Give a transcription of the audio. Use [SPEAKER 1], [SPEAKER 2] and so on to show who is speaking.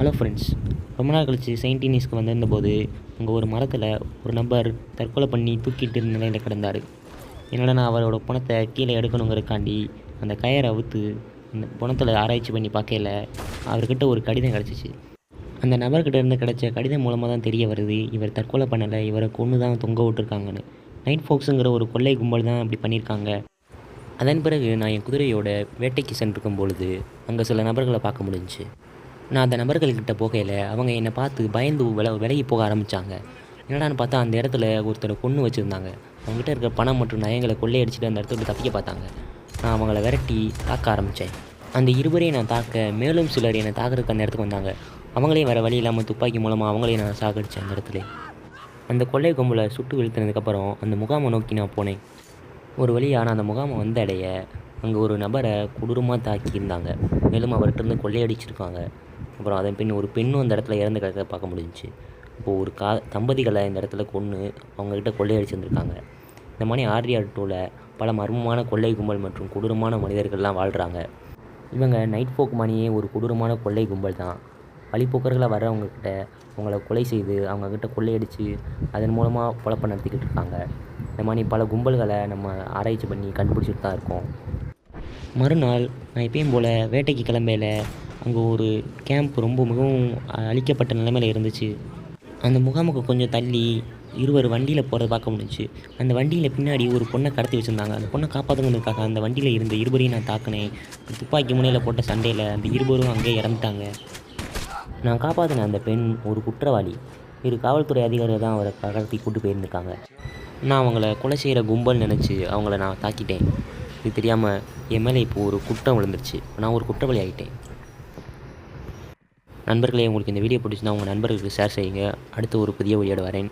[SPEAKER 1] Hello friends ரொம்ப நாள் கழிச்சு செயின்ட் இனிஸ்க்கு வந்திருந்தபோது அங்கே ஒரு மரத்தில் ஒரு நபர் தற்கொலை பண்ணி தூக்கிட்டு இருந்த நிலையில் கிடந்தார். என்னடா நான் அவரோட பணத்தை கீழே எடுக்கணுங்கிறக்காண்டி அந்த கயரை அவுத்து அந்த பணத்தில் ஆராய்ச்சி பண்ணி பார்க்கல அவர்கிட்ட ஒரு கடிதம் கிடச்சிச்சு. அந்த நபர்கிட்ட இருந்து கிடச்ச கடிதம் மூலமாக தான் தெரிய வருது இவர் தற்கொலை பண்ணலை இவரை கொண்டு தான் தொங்க விட்டுருக்காங்கன்னு. நைட் ஃபோக்ஸுங்கிற ஒரு கொள்ளை கும்பல் தான் அப்படி பண்ணியிருக்காங்க அதன் பிறகு நான் என் குதிரையோட வேட்டைக்கு சென்றிருக்கும் பொழுது அங்கே சில நபர்களை பார்க்க முடிஞ்சுச்சு. நான் அந்த நபர்கள்கிட்ட போகையில் அவங்க என்னை பார்த்து பயந்து வில விலகி போக ஆரம்பித்தாங்க என்னடான்னு பார்த்தா அந்த இடத்துல ஒருத்தரை கொன்று வச்சுருந்தாங்க. அவங்ககிட்ட இருக்கிற பணம் மற்றும் நயங்களை கொள்ளையடிச்சிட்டு அந்த இடத்துல தப்பிக்க பார்த்தாங்க. நான் அவங்கள விரட்டி தாக்க ஆரம்பித்தேன் அந்த இருவரையும் நான் தாக்க மேலும் சிலர் என்னை தாக்கிறதுக்கு அந்த இடத்துக்கு வந்தாங்க. அவங்களையும் வேறு வழி இல்லாமல் துப்பாக்கி மூலமாக அவங்களையும் நான் சாகடித்தேன் அந்த இடத்துல. அந்த கொள்ளை கும்பலை சுட்டு வீழ்த்தினதுக்கப்புறம் அந்த முகாமை நோக்கி நான் போனேன். ஒரு வழியாக நான் அந்த முகாமை வந்த அடைய அங்கே ஒரு நபரை கொடூரமாக தாக்கியிருந்தாங்க. மேலும் அவர்கிட்ட இருந்து கொள்ளையடிச்சிருக்காங்க அப்புறம் அதன் பின் ஒரு பெண்ணும் அந்த இடத்துல இறந்து கிடக்கிறத பார்க்க முடிஞ்சுச்சு. இப்போது ஒரு கா தம்பதிகளை இந்த இடத்துல கொன்று அவங்கக்கிட்ட கொள்ளையடிச்சிருந்துருக்காங்க இந்த மாதிரி ஆர்டிஆர் டூவில் பல மர்மமான கொள்ளை கும்பல் மற்றும் கொடூரமான மனிதர்கள்லாம் வாழ்கிறாங்க இவங்க நைட் ஃபோக் மணியே ஒரு கொடூரமான கொள்ளை கும்பல் தான். வழிப்போக்கர்களாக வர்றவங்கக்கிட்ட அவங்கள கொலை செய்து அவங்கக்கிட்ட கொள்ளையடித்து அதன் மூலமாக குழப்பம் நடத்திக்கிட்டு இருக்காங்க. இந்த மாதிரி பல கும்பல்களை நம்ம ஆராய்ச்சி பண்ணி கண்டுபிடிச்சிட்டு தான் இருக்கோம். மறுநாள் நான் எப்பயும் போல் வேட்டைக்கு கிளம்பையில் அங்கே ஒரு கேம்ப் ரொம்ப மிகவும் அழிக்கப்பட்ட நிலைமையில் இருந்துச்சு. அந்த முகாமுக்கு கொஞ்சம் தள்ளி இருவர் வண்டியில் போகிறத பார்க்க முடிஞ்சுச்சு. அந்த வண்டியில் பின்னாடி ஒரு பொண்ணை கடத்தி வச்சுருந்தாங்க. அந்த பொண்ணை காப்பாற்றுங்கிறதுக்காக அந்த வண்டியில் இருந்த இருவரையும் நான் தாக்கினேன். துப்பாக்கி முனையில் போட்ட சண்டையில் அந்த இருவரும் அங்கேயே இறந்துட்டாங்க. நான் காப்பாற்றின அந்த பெண் ஒரு குற்றவாளி. இரு காவல்துறை அதிகாரிகள் தான் அவரை கடத்தி கூட்டு போயிருந்துருக்காங்க. நான் அவங்கள கொலை செய்கிற கும்பல் நினச்சி அவங்கள நான் தாக்கிட்டேன். இது தெரியாமல் என் மேலே இப்போது ஒரு குற்றம் விழுந்துருச்சு. நான் ஒரு குற்றவாளி ஆகிட்டேன் நண்பர்களே உங்களுக்கு இந்த வீடியோ பிடிச்சிருந்தா உங்கள் நண்பர்களுக்கு ஷேர் செய்யுங்க. அடுத்து ஒரு புதிய வழியோடு வரேன்.